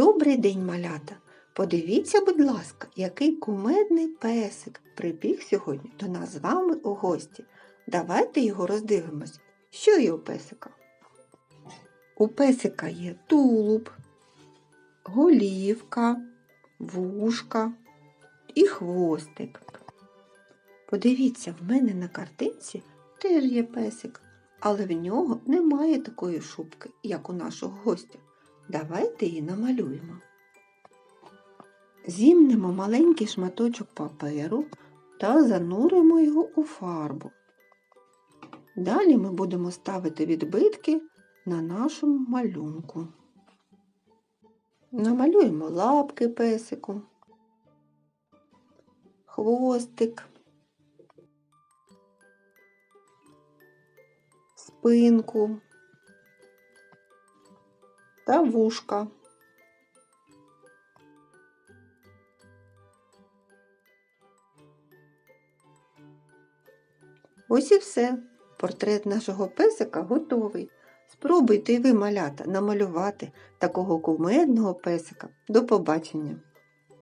Добрий день, малята! Подивіться, будь ласка, який кумедний песик прибіг сьогодні до нас з вами у гості. Давайте його роздивимось. Що є у песика? У песика є тулуб, голівка, вушка і хвостик. Подивіться, в мене на картинці теж є песик, але в нього немає такої шубки, як у нашого гостя. Давайте її намалюємо. Зімнемо маленький шматочок паперу та зануримо його у фарбу. Далі ми будемо ставити відбитки на нашому малюнку. Намалюємо лапки песику, хвостик, спинку та вушка. Ось і все. Портрет нашого песика готовий. Спробуйте і ви, малята, намалювати такого кумедного песика. До побачення!